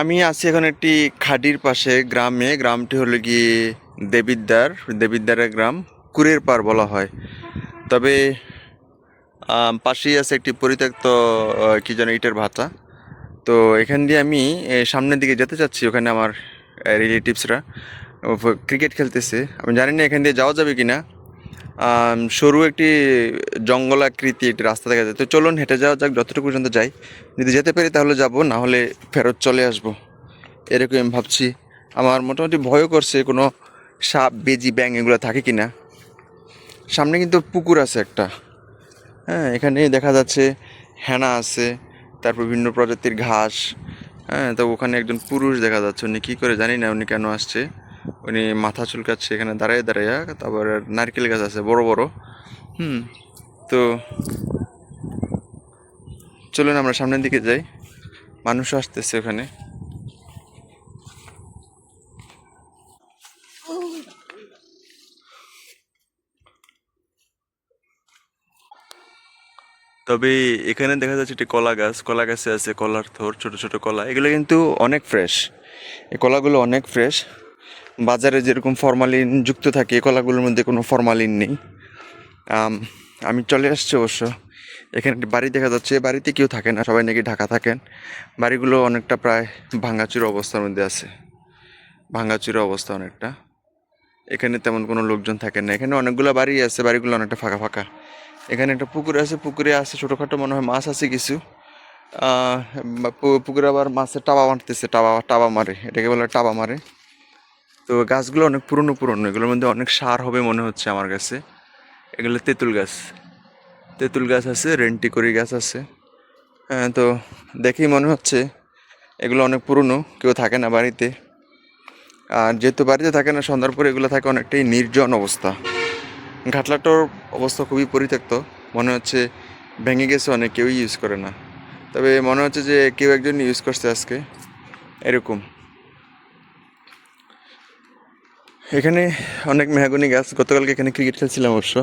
আমি আছি এখন একটি খাডির পাশে গ্রামে। গ্রামটি হলো গিয়ে দেবিদ্দার দেবিদ্দারের গ্রাম কুরের পার বলা হয়। তবে পাশেই আছে একটি পরিত্যক্ত কি যেন ইটের ভাতা। তো এখান দিয়ে আমি সামনের দিকে যেতে চাচ্ছি ওখানে আমার রিলেটিভসরা ক্রিকেট খেলতেছে। আমি জানি না এখান দিয়ে যাওয়া যাবে কি না সরু একটি জঙ্গল আকৃতি, একটি রাস্তা দেখা যায়। তো চলুন, হেঁটে যাওয়া যাক, যতটুকু পর্যন্ত যাই। যদি যেতে পারি তাহলে যাব, না হলে ফেরত চলে আসব। এরকম ভাবছি। আমার মোটামুটি ভয়ও করছে কোনো সাপ, বেজি ব্যাং এগুলো থাকে কি না সামনে কিন্তু পুকুর আছে একটা। হ্যাঁ এখানে দেখা যাচ্ছে হেনা আছে, তারপর বিভিন্ন প্রজাতির ঘাস। হ্যাঁ তো ওখানে একজন পুরুষ দেখা যাচ্ছে। উনি কী করে জানি না, উনি কেন আসছে। উনি মাথা চুলকাচ্ছে এখানে দাঁড়ায় দাঁড়াইয়া তারপরে নারকেল গাছ আছে বড় বড়। হুম। তো চলুন আমরা সামনের দিকে যাই। মানুষ আসতেছে ওখানে। তবে এখানে দেখা যাচ্ছে একটি কলা গাছ কলা গাছে আছে কলার থোর ছোট ছোট কলা। এগুলো কিন্তু অনেক ফ্রেশ এই কলাগুলো অনেক ফ্রেশ বাজারে যেরকম ফরমালিন যুক্ত থাকে এ কলাগুলোর মধ্যে কোনো ফরমালিন নেই। আমি চলে আসছি অবশ্য। এখানে একটি বাড়ি দেখা যাচ্ছে। বাড়িতে কেউ থাকে না, সবাই নাকি ঢাকা থাকেন। বাড়িগুলো অনেকটা প্রায় ভাঙাচুর অবস্থার মধ্যে আছে। ভাঙাচুর অবস্থা অনেকটা। এখানে তেমন কোনো লোকজন থাকে না। এখানে অনেকগুলো বাড়ি আছে, বাড়িগুলো অনেকটা ফাঁকা ফাঁকা। এখানে একটা পুকুর আছে, পুকুরে আছে ছোটোখাটো মনে হয় মাছ আছে কিছু। পুকুরে আবার মাছের টাবা মারতেছে টাবা টাবা মারে। এটাকে বলে টাবা মারে। তো গাছগুলো অনেক পুরনো পুরনো। এগুলোর মধ্যে অনেক সার হবে মনে হচ্ছে আমার কাছে। এগুলো তেঁতুল গাছ। তেঁতুল গাছ আছে, রেন্টিকরি গাছ আছে। হ্যাঁ তো দেখেই মনে হচ্ছে এগুলো অনেক পুরনো, কেউ থাকে না বাড়িতে। আর যেহেতু বাড়িতে থাকে না, সন্ধ্যার পরে এগুলো থাকে অনেকটাই নির্জন অবস্থা। ঘাটলাটোর অবস্থা খুবই পরিত্যক্ত। মনে হচ্ছে ভেঙে গেছে, অনেক কেউই ইউজ করে না। তবে মনে হচ্ছে যে কেউ একজন ইউজ করছে আজকে। এরকম। এখানে অনেক মেহাগুনি গাছ গতকালকে এখানে ক্রিকেট খেলছিলাম অবশ্য।